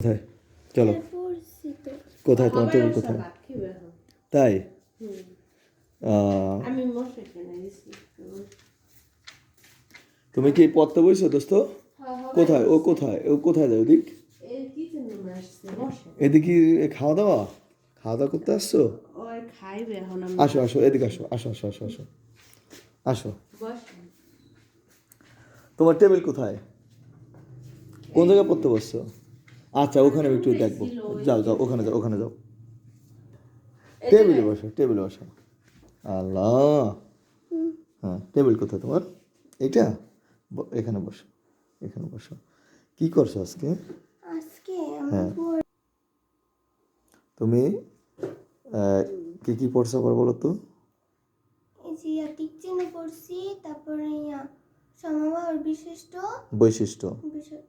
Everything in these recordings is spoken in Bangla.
কোথায়? চলো। কোথায়? তোমার টেবিল কোথায়? তাই? তুমি কি পড়তে বইছো দোস্ত? কোথায়? ও কোথায়? ও কোথায় যায় ওদিক? এদিকে খাওয়া দাওয়া? খাওয়া দাওয়া করতে আসছো? আসো আসো, এদিকে আসো আসো আসো আসো আসো। আসো। তোমার টেবিল কোথায়? কোন জায়গায় পড়তে বসছো? আচ্ছা ওখানে একটু দেখব। যাও যাও ওখানে যাও ওখানে যাও। টেবিলে বসো টেবিলে বসো। আল্লাহ। হ্যাঁ টেবিল কোথায় তোমার? এইটা? ব- এখানে বসো এখানে বসো। কি করছ আজকে? আজকে হ্যাঁ। তুমি কি কি পড়ছো আবার বলো তো? চিহ্ন পড়ছি তারপরে সমবাহর বিশিষ্ট। বৈশিষ্ট্য।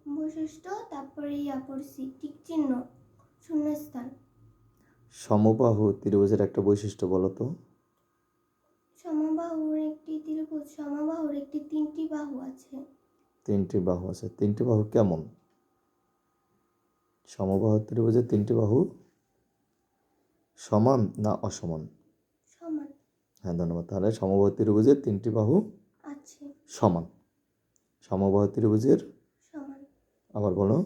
বৈশিষ্ট্য। তারপরে ইয়া পড়ছি টিক চিহ্ন শূন্যস্থান। সমবাহু ত্রিভুজের একটা বৈশিষ্ট্য বলো তো। সমবাহুর একটি ত্রিভুজ সমবাহুর একটি তিনটি বাহু আছে। তিনটি বাহু আছে। তিনটি বাহু কেমন? সমবাহু ত্রিভুজের তিনটি বাহু সমান না অসমান? সমান। হ্যাঁ ধন্যবাদ। তাহলে সমবাহু ত্রিভুজের তিনটি বাহু আছে। সমান। সমবাহু ত্রিভুজের আবার বলো।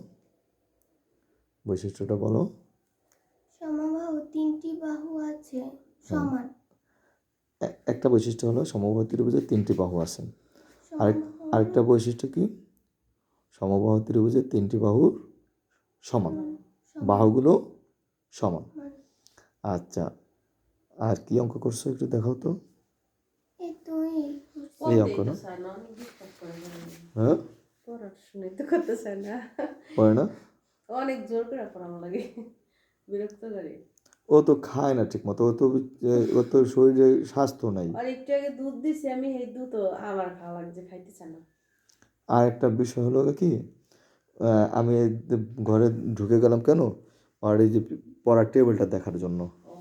বৈশিষ্ট্যটা বলো। সমবাহু তিনটি বাহু আছে সমান। একটা বৈশিষ্ট্য হলো সমবাহু ত্রিভুজের তিনটি বাহু আছে। আরেক সমবাহু আরেকটা বৈশিষ্ট্য কি? সমবাহু ত্রিভুজের তিনটি বাহুর সমান। বাহুগুলো সমান। আচ্ছা আর কি অঙ্ক করছ একটু দেখাও তো। এই তো এই। এই অঙ্ক না। হ্যাঁ? তো করতে চায় না। পড়ে না? অনেক জোর করে পড়ানো লাগে। বিরক্ত করে ও তো খায় না ঠিক মতো ও তো ওর তো শরীরে স্বাস্থ্য নাই। আর একটু আগে দুধ দিছি আমি এই দুধ আবার খাওয়া লাগছে খাইতে চায় না। আর একটা বিষয় হলো কি আমি ঘরে ঢুকে গেলাম কেন? আর এই যে পড়ার টেবিলটা দেখার জন্য। ও।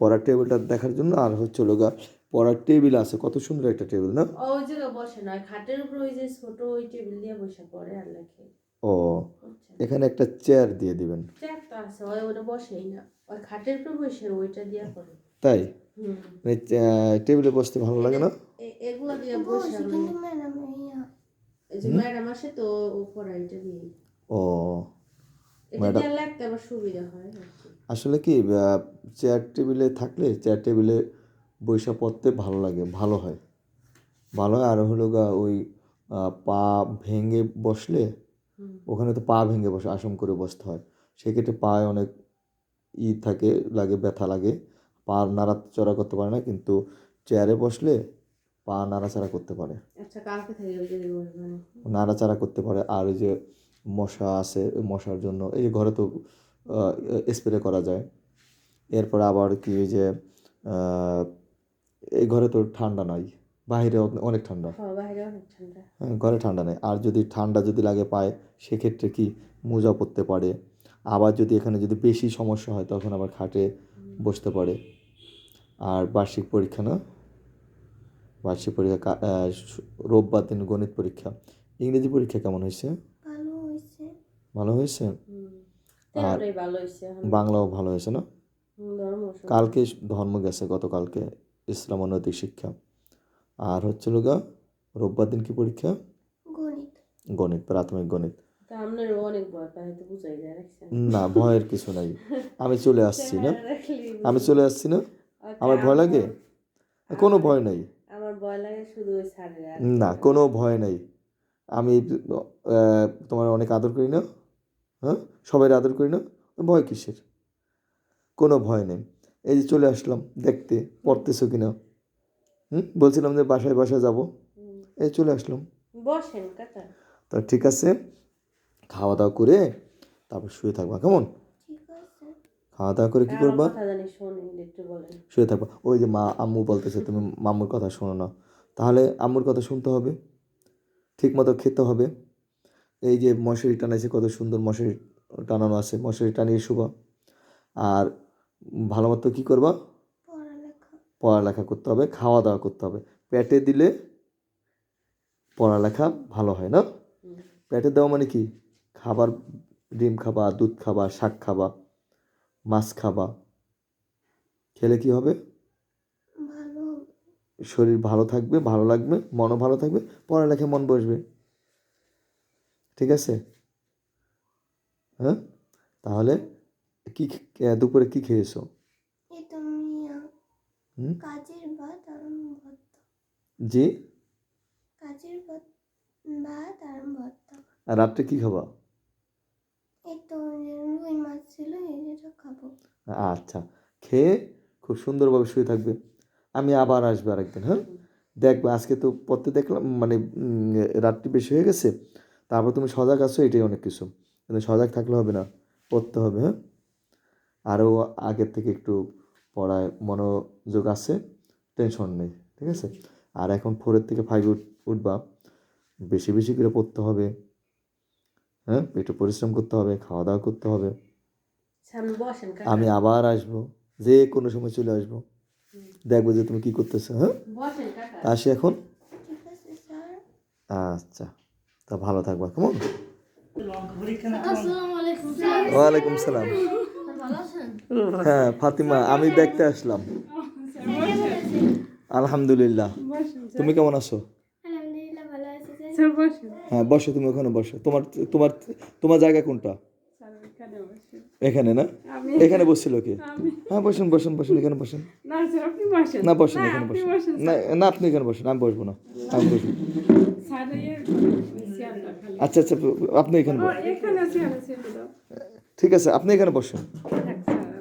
পড়ার টেবিলটা দেখার জন্য আর হচ্ছে লোগা পড়ার টেবিল আছে কত সুন্দর একটা টেবিল না? ও ওই জায়গায় বসে না ওই খাটের উপর ওই যে ছোট ওই টেবিল দিয়ে বসে পড়ে আর লেখে ও এখানে একটা চেয়ার দিয়ে দিবেন। চেয়ার তো আছে ওই ওটা বসেই না ওই খাটের উপর বসে ওইটা দিয়ে করে তাই? মানে টেবিলে বসতে ভালো লাগে না? এগুলো দিয়ে বসে কিন্তু ম্যাডাম এই যে ম্যাডাম আসে তো ও পড়ায় এটা দিয়ে। ও লাগতে আবার সুবিধা হয় আসলে কি চেয়ার টেবিলে থাকলে চেয়ার টেবিলে বৈশা পড়তে ভালো লাগে ভালো হয়। ভালো হয় আর হলো গা ওই পা ভেঙে বসলে ওখানে তো পা ভেঙে বসে আসম করে বসতে হয়। সেক্ষেত্রে পায়ে অনেক ই থাকে লাগে ব্যথা লাগে। পা নাড়াচড়া করতে পারে না কিন্তু চেয়ারে বসলে পা নাড়াচাড়া করতে পারে। আচ্ছা নাড়াচাড়া করতে পারে। আর ওই যে মশা আছে ওই মশার জন্য এই যে ঘরে তো স্প্রে করা যায়। এরপরে আবার কি ওই যে এই ঘরে তো ঠান্ডা নাই। বাইরে অনেক ঠান্ডা। হ্যাঁ বাইরে অনেক ঠান্ডা। ঘরে ঠান্ডা নেই। আর যদি ঠান্ডা যদি লাগে পায় সেক্ষেত্রে কি মোজা পরতে পারে? আবার যদি এখানে যদি বেশি সমস্যা হয় তখন আবার খাটে বসতে পারে। আর বার্ষিক পরীক্ষা না? বার্ষিক পরীক্ষা রোববার দিন গণিত পরীক্ষা। ইংরেজি পরীক্ষা কেমন হয়েছে? ভালো হয়েছে। এখন। বাংলাও ভালো হয়েছে না। কালকে ধর্ম গেছে গতকালকে। ইসলাম ও নৈতিক শিক্ষা। আর হচ্ছে গা রোববার দিন কি পরীক্ষা? গণিত। গণিত প্রাথমিক গণিত। না ভয়ের কিছু নাই। আমি চলে আসছি না। আমি চলে আসছি না? আমার ভয় লাগে? কোনো ভয় নেই। আমার ভয় লাগে শুধু ওই স্যারের আর না কোনো ভয় নেই। আমি তোমার অনেক আদর করি না? হ্যাঁ? সবাই আদর করি না? ভয় কিসের? কোনো ভয় নেই। এই যে চলে আসলাম দেখতে পড়তেছো কিনা? হুম? বলছিলাম যে বাসায় বাসায় যাব। এই চলে আসলাম। বসেন কাকা তা ঠিক আছে খাওয়া দাওয়া করে তারপর শুয়ে থাকবা কেমন? খাওয়া দাওয়া করে কি করবা? শুয়ে থাকবা। ওই যে মা আম্মু বলতেছে তুমি মাম্মুর কথা শোনো না। তাহলে আম্মুর কথা শুনতে হবে ঠিক মতো খেতে হবে। এই যে মশারি টানাইছে কত সুন্দর মশারি টানানো আছে। মশারি টানিয়ে শুবা। আর ভালো মতো কী করবা? পড়ালেখা। করতে হবে খাওয়া দাওয়া করতে হবে। পেটে দিলে পড়ালেখা ভালো হয় না? পেটে দেওয়া মানে কি? খাবার ডিম খাবা দুধ খাবা শাক খাবা মাছ খাবা। খেলে কি হবে? হবে। শরীর ভালো থাকবে ভালো লাগবে মনও ভালো থাকবে পড়ালেখায় মন বসবে। ঠিক আছে? হ্যাঁ? তাহলে কি দুপুরে কি খেয়েছো? কাজের ভাত আর ভর্তা। জি? কাজের ভাত ভাত আর ভর্তা। আর রাত্রে কি খাবা? এই তো রুই মাছ ছিল এই যেটা খাব। আচ্ছা। খেয়ে খুব সুন্দরভাবে শুয়ে থাকবে। আমি আবার আসব আরেকদিন হ্যাঁ? দেখবে আজকে তো পড়তে দেখলাম মানে রাত্রি বেশি হয়ে গেছে। তারপর তুমি সজাগ আছো এটাই অনেক কিছু। কিন্তু সজাগ থাকলে হবে না পড়তে হবে হ্যাঁ? আরও আগের থেকে একটু পড়ায় মনোযোগ আছে টেনশন নেই ঠিক আছে? আর এখন ফোরের থেকে ফাইভ উঠবা বেশি বেশি করে পড়তে হবে হ্যাঁ? একটু পরিশ্রম করতে হবে খাওয়া দাওয়া করতে হবে। আমি আবার আসব যে কোনো সময় চলে আসব। দেখব যে তুমি কি করতেছো হ্যাঁ? আসি এখন? আচ্ছা তা ভালো থাকবা কেমন? ওয়ালাইকুম সালাম। হ্যাঁ ফাতিমা আমি দেখতে আসলাম আলহামদুলিল্লাহ তুমি কেমন আছো আলহামদুলিল্লাহ ভালো আছি স্যার হ্যাঁ বসো তুমি ওখানে বসো তোমার তোমার তোমার জায়গা কোনটা এখানে না এখানে বসছিল কি হ্যাঁ বসুন বসুন বসুন এখানে বসুন না বসেন এখানে বসুন না না আপনি এখানে বসুন আমি বসবো না আমি বসবো ইয়ে আচ্ছা আচ্ছা আপনি এখানে বসুন ঠিক আছে আপনি এখানে বসুন।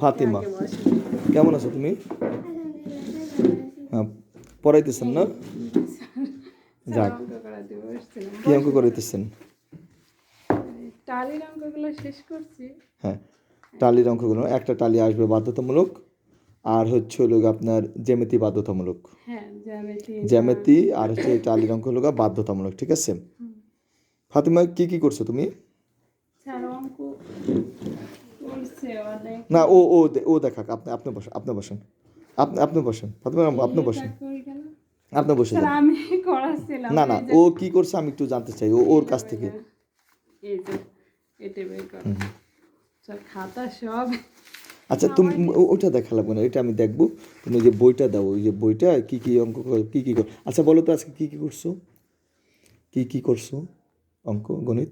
ফাতিমা কেমন আছো তুমি? হ্যাঁ পড়াইতেছেন না? যাক কি অঙ্ক করাইতেছেন? টালির অঙ্কগুলো শেষ করছি। হ্যাঁ টালির অঙ্কগুলো একটা টালি আসবে বাধ্যতামূলক আর হচ্ছে হলো আপনার জ্যামিতি বাধ্যতামূলক। হ্যাঁ জ্যামিতি। আর হচ্ছে টালির অঙ্ক হলো বাধ্যতামূলক ঠিক আছে? ফাতিমা কি কি করছ তুমি স্যার অঙ্ক করছে অনেক না ও ও ও দেখাক আপনি আপনি বসেন আপনি বসেন। আপনি আপনি বসেন ফাতিমা আপনি বসেন। আপনি বসে যান। আমি করাচ্ছিলাম না না ও কি করছে আমি একটু জানতে চাই ও ওর কাছ থেকে। এই যে এটা বের কর। স্যার খাতা সব। আচ্ছা তুমি ওটা দেখা লাগবে না এটা আমি দেখব। তুমি যে বইটা দাও ওই যে বইটা কি কি অঙ্ক কি কি কর আচ্ছা বলো তো আজকে কি কি করছ? কি কি করছ? অঙ্ক গণিত?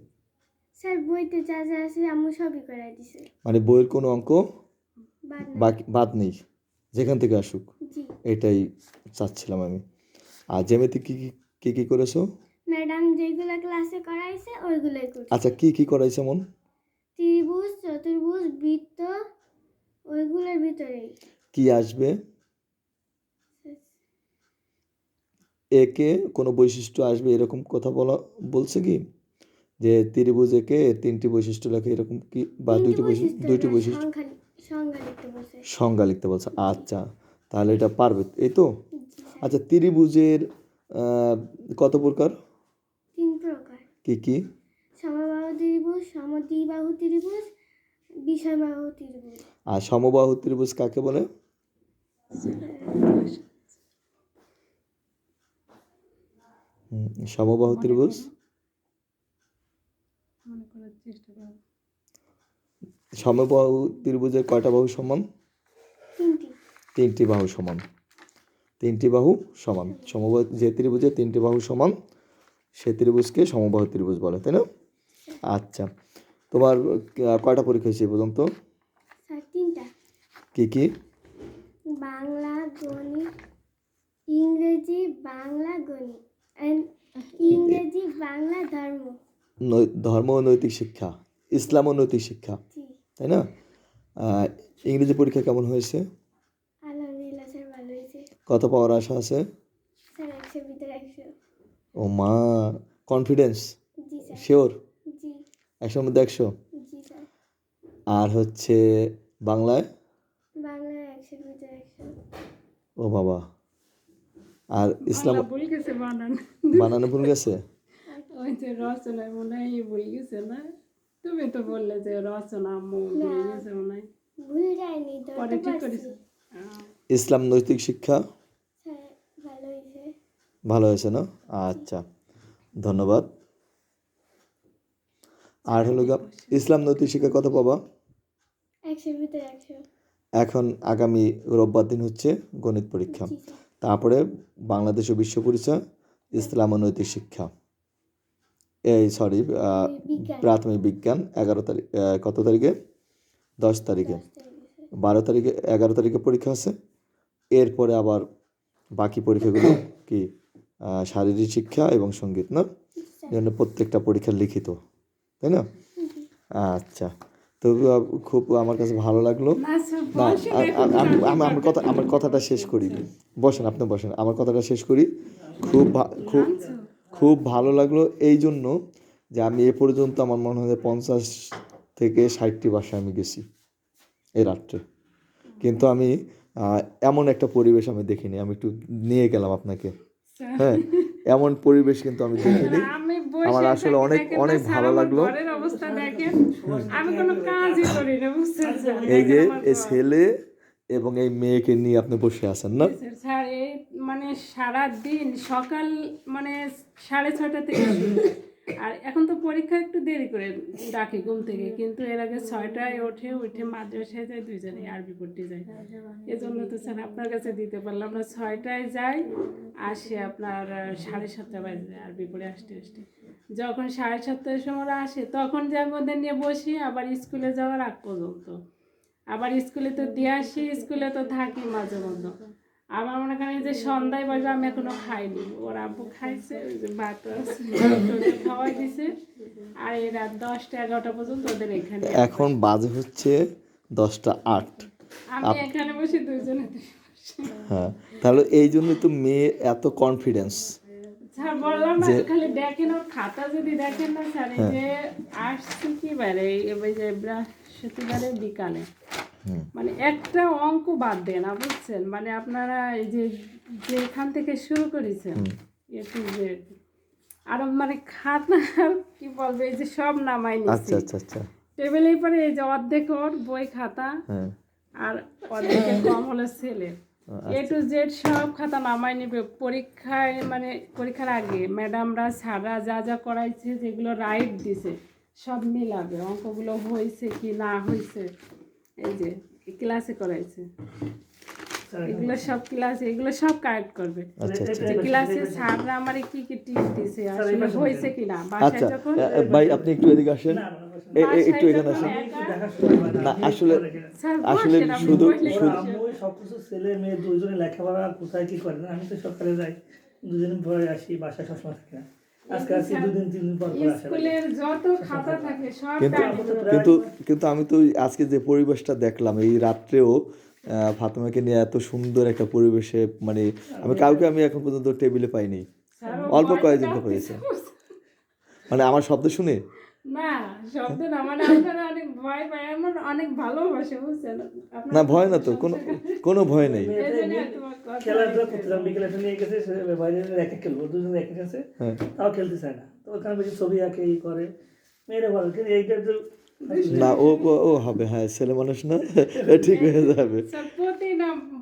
স্যার বইতে যা যা আছে আম্মু সবই করাই দিছে। মানে বইয়ের কোনো অঙ্ক বাদ বাকি বাদ নেই? যেখান থেকে আসুক? এটাই চাচ্ছিলাম আমি। আর জ্যামিতি কি কি কি কি করেছ? ম্যাডাম যেগুলো ক্লাসে করাইছে ওইগুলোই করছি। আচ্ছা কি কি করাইছে এমন ত্রিভুজ চতুর্ভুজ বৃত্ত ওইগুলোর ভিতরেই। কি আসবে? একে কোনো বৈশিষ্ট্য আসবে এরকম কথা বলা বলছে কি? যে ত্রিভুজ একে তিনটি বৈশিষ্ট্য লেখে এরকম কি বা দুইটি বৈশিষ্ট্য? দুইটি বৈশিষ্ট্য? সংজ্ঞা লিখতে বলছে। আচ্ছা তাহলে এটা পারবে এই তো? আচ্ছা ত্রিভুজের কত প্রকার? তিন প্রকার। কি কি? সমবাহু ত্রিভুজ সমদ্বিবাহু ত্রিভুজ বিষয়বাহু ত্রিভুজ। আর সমবাহু ত্রিভুজ কাকে বলে? সমবাহু ত্রিভুজ মনে করার চেষ্টা করো সমবাহু ত্রিভুজের কয়টা বাহু সমান? তিনটি। বাহু সমান। তিনটি বাহু সমান। সমবাহু যে ত্রিভুজের তিনটি বাহু সমান সে ত্রিভুজকে সমবাহু ত্রিভুজ বলে তাই না? আচ্ছা। তোমার কয়টা পরীক্ষা হয়েছে পর্যন্ত? কি কি? বাংলা গণিত ইংরেজি বাংলা গণিত ইংরেজি বাংলা ধর্ম। ধর্ম ও নৈতিক শিক্ষা ইসলাম ও নৈতিক শিক্ষা তাই না? ইংরেজি পরীক্ষা কেমন হয়েছে? কত পাওয়ার আশা আছে? ও মা কনফিডেন্স শিওর একশোর মধ্যে একশো? আর হচ্ছে বাংলায়? ও বাবা। আর ইসলাম বানানো ভুল গেছে? ওই যে রচনায় মনে হয় ই ভুল গেছে না তুমি তো বললে যে রচনা গেছে মনে হয় পরে ঠিক করেছে ইসলাম নৈতিক শিক্ষা ভালো হয়েছে না আচ্ছা ধন্যবাদ আর হলো গা ইসলাম নৈতিক শিক্ষা কত পাবা এখন আগামী রোববার দিন হচ্ছে গণিত পরীক্ষা। তারপরে বাংলাদেশ ও বিশ্ব পরিচয় ইসলাম ও নৈতিক শিক্ষা। এই সরি প্রাথমিক বিজ্ঞান। এগারো তারিখ কত তারিখে? দশ তারিখে। বারো তারিখে এগারো তারিখে পরীক্ষা আছে। এরপরে আবার বাকি পরীক্ষাগুলো কি শারীরিক শিক্ষা এবং সংগীত না? জন্য প্রত্যেকটা পরীক্ষা লিখিত তাই না? আচ্ছা। তো খুব আমার কাছে ভালো লাগল। না আমি আমি আমার কথা আমার কথাটা শেষ করি। বসেন আপনি বসেন। আমার কথাটা শেষ করি। খুব ভা- খুব খুব ভালো লাগল এই জন্য যে আমি এ পর্যন্ত আমার মনে হয় যে পঞ্চাশ থেকে ষাটটি বাসায় আমি গেছি এই রাত্রে। কিন্তু আমি এমন একটা পরিবেশ আমি দেখিনি। আমি একটু নিয়ে গেলাম আপনাকে। হ্যাঁ এমন পরিবেশ কিন্তু আমি দেখিনি। আমি আমার আসলে অনেক- অনেক ভালো লাগল। দেখেন। এই যে দেখেন এই ছেলে এবং এই মেয়েকে নিয়ে আপনি বসে আছেন না? এই মানে সারা দিন সকাল মানে সাড়ে ছটা থেকে আর এখন তো পরীক্ষা একটু দেরি করে ডাকি ঘুম থেকে, কিন্তু এর আগে ছয়টায় ওঠে, উঠে মাদ্রাসায় যায়, দুইজনে আরবি পড়তে যায়। এজন্য তো স্যার আপনার কাছে দিতে পারলাম না, ছয়টায় যাই, আসে আপনার সাড়ে সাতটা বাজে আরবি পড়ে আসতে আসতে। যখন সাড়ে সাতটার সময় আসে, তখন যে আমি ওদের নিয়ে বসি, আবার স্কুলে যাওয়ার আগ পর্যন্ত। আবার স্কুলে তো দিয়ে আসি, স্কুলে তো থাকি মাঝে মধ্যে। আমার মনে করেন যে সন্ধ্যায় বাজে আমি এখনও খাইনি। ওর আব্বু খাইছে ওই যে ভাত খাওয়াই দিছে। আর এই রাত দশটা এগারোটা পর্যন্ত ওদের এখানে এখন বাজে হচ্ছে দশটা আট। আমি এখানে বসে দুজনে হ্যাঁ তাহলে এই জন্য তো মেয়ে এত কনফিডেন্স স্যার বললাম না খালি দেখেন ওর খাতা যদি দেখেন না স্যার এই যে আসছে কি বারে? এই যে বৃহস্পতিবারে বিকালে। মানে একটা অঙ্ক বাদ দেয় না বুঝছেন? মানে আপনারা এই যে যেখান থেকে শুরু করেছেন এ টু জেড আর মানে খাতা কি বলবে এই যে সব নামাই আচ্ছা আচ্ছা আচ্ছা। টেবিলের পরে এই যে অর্ধেক ওর বই খাতা হ্যাঁ। আর অর্ধেকের কম হলো ছেলে এ টু জেড সব খাতা নামাই নেবে। পরীক্ষায় মানে পরীক্ষার আগে ম্যাডামরা স্যাররা যা যা করাইছে যেগুলো রাইট দিছে সব মিলাবে অঙ্কগুলো হয়েছে কি না হয়েছে। এই যে ক্লাসে করাইছে। এগুলো সব ক্লাসে এগুলো সব কারেক্ট করবে। আচ্ছা আচ্ছা। যে ক্লাসে স্যাররা আমারে কি কি টিপ দিছে আসলে হয়েছে কি না বাসায় আচ্ছা যখন ভাই আপনি একটু এদিকে আসেন। একটু এখানে আসেন। না আসলে আসলে শুধু- সবকিছু ছেলে মেয়ে দুইজনে লেখাপড়া কোথায় কি করে না আমি তো সকালে যাই দুদিন পরে আসি বাসায় সবসময় থাকি না। আজকে আসি দুদিন তিন দিন পর পর স্কুলের যত খাতা থাকে সব কিন্তু কিন্তু কিন্তু আমি তো আজকে যে পরিবেশটা দেখলাম এই রাত্রেও আহ, ফাতেমাকে নিয়ে এত সুন্দর একটা পরিবেশে মানে আমি কাউকে আমি এখন পর্যন্ত টেবিলে পাইনি। অল্প কয়েকজনকে পেয়েছে মানে আমার শব্দ শুনে? না শব্দ না মানে আপনারা অনেক ভয় পায় আমার অনেক ভালোবাসে বুঝছেন? না ভয় না তো কোনো কোনো ভয় নেই। এই জন্য তোমার কথা খেলাধুলা করতেছিলাম বিকেলে একটা নিয়ে গেছে বাইরে র্যাকে খেলব দুজন র্যাকে গেছে হ্যাঁ। তাও খেলতে চায় না। তো ওখানে বেশি ছবি আঁকে ই করে মেয়েরা ভালো কিন্তু এইটা তো না ও ও- ও হবে হ্যাঁ ছেলে মানুষ না ঠিক হয়ে যাবে।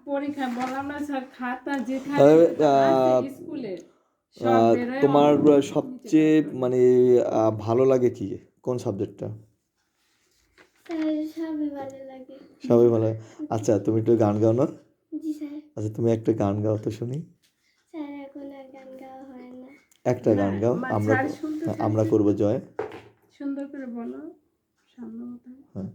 পরীক্ষা বললাম না স্যার খাতা স্কুলে আহ, সব সবচেয়ে মানে ভালো লাগে কি? কোন সাবজেক্টটা? সবই ভালো লাগে। সবাই ভালো আচ্ছা তুমি একটু গান গাও না? আচ্ছা তুমি একটা গান গাও তো শুনি। স্যার এখন আর গান গাওয়া হয় না। একটা গান গাও আমরা হ্যাঁ, আমরা করব জয়। সুন্দর করে বলো হ্যাঁ।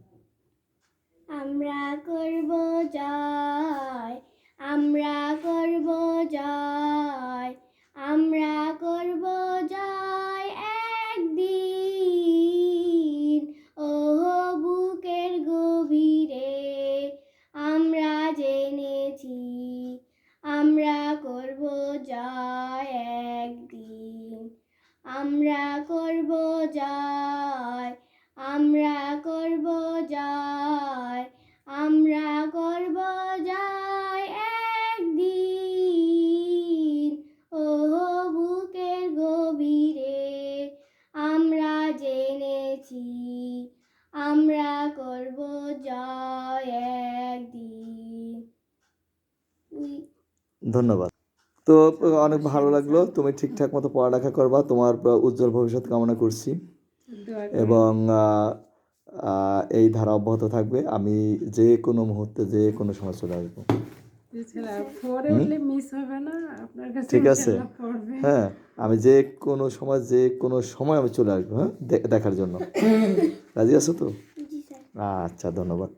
আমরা করব জয় আমরা করব জয়। আমরা করব জয় একদিন। ও বুকের গভীরে আমরা জেনেছি, আমরা করব জয় একদিন। আমরা করব জয়, আমরা ধন্যবাদ। তো অনেক ভালো লাগল। তুমি ঠিকঠাক মতো পড়ালেখা করবা। তোমার উজ্জ্বল ভবিষ্যৎ কামনা করছি। এবং এই ধারা অব্যাহত থাকবে। আমি যে কোনো মুহূর্তে যে কোনো সময় চলে আসব। ঠিক আছে। হ্যাঁ আমি যে কোনো সময় যে কোনো সময় আমি চলে আসব হ্যাঁ? দেখার জন্য। রাজি আছো তো? আচ্ছা ধন্যবাদ।